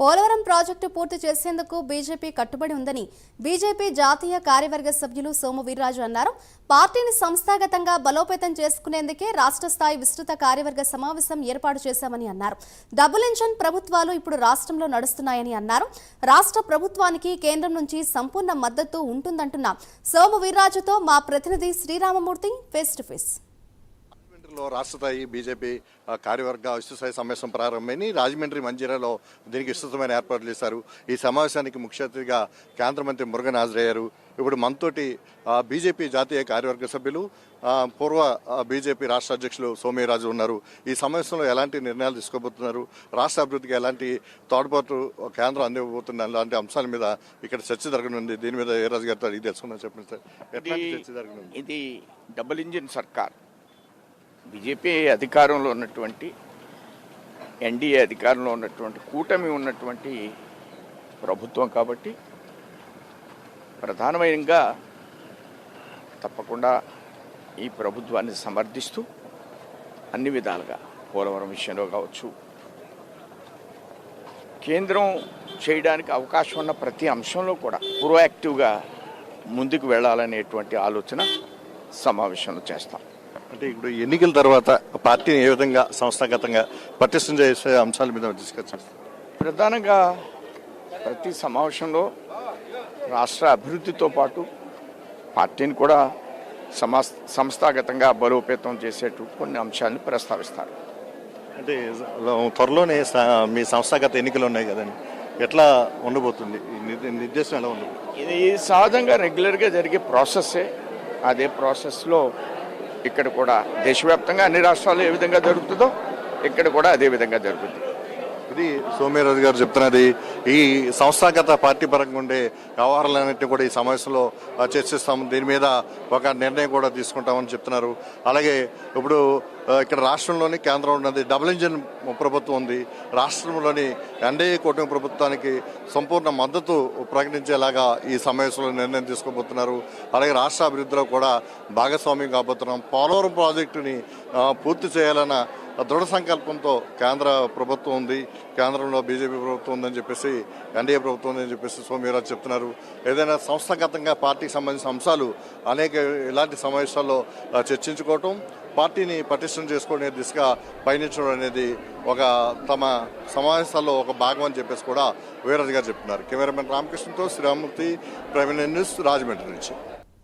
Polavaram project పూర్తి చేసేందుకు BJP కట్టుబడి ఉందని బీజేపీ జాతీయ కార్యవర్గ సభ్యులు సోము వీర్రాజు అన్నారు. పార్టీని సంస్థాగతంగా బలోపేతం చేసుకునేందుకే రాష్ట్ర స్థాయి విస్తృత కార్యవర్గ సమావేశం ఏర్పాటు చేశామని అన్నారు. డబుల్ ఇంజన్ ప్రభుత్వాలు ఇప్పుడు రాష్ట్రంలో నడుస్తున్నాయని అన్నారు. రాష్ట్ర ప్రభుత్వానికి కేంద్రం నుంచి సంపూర్ణ మద్దతు ఉంటుందంటున్న సోము వీర్రాజుతో మా ప్రతినిధి శ్రీరామమూర్తి ఫేస్ టు ఫేస్ రాజమండ్రిలో రాష్ట్ర స్థాయి బీజేపీ కార్యవర్గ విస్తృతస్థాయి సమావేశం ప్రారంభమైంది. రాజమండ్రి మంజీరాలో దీనికి విస్తృతమైన ఏర్పాట్లు చేశారు. ఈ సమావేశానికి ముఖ్య అతిథిగా కేంద్ర మంత్రి మురుగన్ హాజరయ్యారు. ఇప్పుడు మనతోటి బీజేపీ జాతీయ కార్యవర్గ సభ్యులు పూర్వ బీజేపీ రాష్ట్ర అధ్యక్షులు సోమయ్యరాజు ఉన్నారు. ఈ సమావేశంలో ఎలాంటి నిర్ణయాలు తీసుకోబోతున్నారు? రాష్ట్ర అభివృద్ధికి ఎలాంటి తోడ్పాటు కేంద్రం అందివ్వబోతున్న అలాంటి అంశాల మీద ఇక్కడ చర్చ జరగనుంది. దీని మీద ఏ రాజు గారితో అడిగి తెలుసుకుందాం. చెప్పండి సార్. ఎట్లాంటి ఇది- చర్చ జరగనుంది? ఇది డబుల్ ఇంజిన్ సర్కార్. బీజేపీ అధికారంలో ఉన్నటువంటి ఎన్డీఏ అధికారంలో ఉన్నటువంటి కూటమి ఉన్నటువంటి ప్రభుత్వం కాబట్టి ప్రధానమైనగా తప్పకుండా ఈ ప్రభుత్వాన్ని సమర్థిస్తూ అన్ని విధాలుగా పోలవరం విషయంలో కావచ్చు కేంద్రం చేయడానికి అవకాశం ఉన్న ప్రతి అంశంలో కూడా ప్రోయాక్టివ్గా ముందుకు వెళ్ళాలనేటువంటి ఆలోచన సమావేశంలో చేస్తాం. అంటే ఇప్పుడు ఎన్నికల తర్వాత పార్టీని ఏ విధంగా సంస్థాగతంగా పటిష్టం చేసే అంశాల మీద చేస్తారు ప్రధానంగా ప్రతి సమావేశంలో రాష్ట్ర అభివృద్ధితో పాటు పార్టీని కూడా సమా సంస్థాగతంగా బలోపేతం చేసేటు కొన్ని అంశాలను ప్రస్తావిస్తారు. అంటే త్వరలోనే మీ సంస్థాగత ఎన్నికలు ఉన్నాయి కదండి. ఎట్లా ఉండబోతుంది? నిర్దేశం ఎలా ఉండబోతుంది? ఇది సహజంగా రెగ్యులర్గా జరిగే ప్రాసెస్సే. అదే ప్రాసెస్లో ఇక్కడ కూడా దేశవ్యాప్తంగా అన్ని రాష్ట్రాల్లో ఏ విధంగా జరుగుతుందో ఇక్కడ కూడా అదే విధంగా జరుగుతుంది. ఇది సోమ్యరాజు గారు చెప్తున్నది. ఈ సంస్థాగత పార్టీ పరంగా ఉండే వ్యవహారాలన్నింటినీ కూడా ఈ సమావేశంలో చర్చిస్తాము. దీని మీద ఒక నిర్ణయం కూడా తీసుకుంటామని చెప్తున్నారు. అలాగే ఇప్పుడు ఇక్కడ రాష్ట్రంలోని కేంద్రం ఉన్నది డబుల్ ఇంజిన్ ప్రభుత్వం ఉంది. రాష్ట్రంలోని ఎన్డీఏ కూటమి ప్రభుత్వానికి సంపూర్ణ మద్దతు ప్రకటించేలాగా ఈ సమావేశంలో నిర్ణయం తీసుకోబోతున్నారు. అలాగే రాష్ట్ర అభివృద్ధిలో కూడా భాగస్వామ్యం కాబోతున్నాం. పోలవరం ప్రాజెక్టుని పూర్తి చేయాలన్న దృఢ సంకల్పంతో కేంద్ర ప్రభుత్వం ఉంది కేంద్రంలో బీజేపీ ప్రభుత్వం ఉందని చెప్పేసి ఎన్డీఏ ప్రభుత్వం ఉందని చెప్పేసి సోమవీరాజు చెప్తున్నారు. ఏదైనా సంస్థాగతంగా పార్టీకి సంబంధించిన అంశాలు అనేక ఇలాంటి సమావేశాల్లో చర్చించుకోవటం పార్టీని పటిష్టం చేసుకునే దిశగా పయనించడం అనేది ఒక తమ సమావేశాల్లో ఒక భాగం అని చెప్పేసి కూడా వీరాజు గారు చెప్తున్నారు. కెమెరామెన్ రామకృష్ణతో శ్రీరామూర్తి ప్రైమ్ న్యూస్ రాజమండ్రి నుంచి.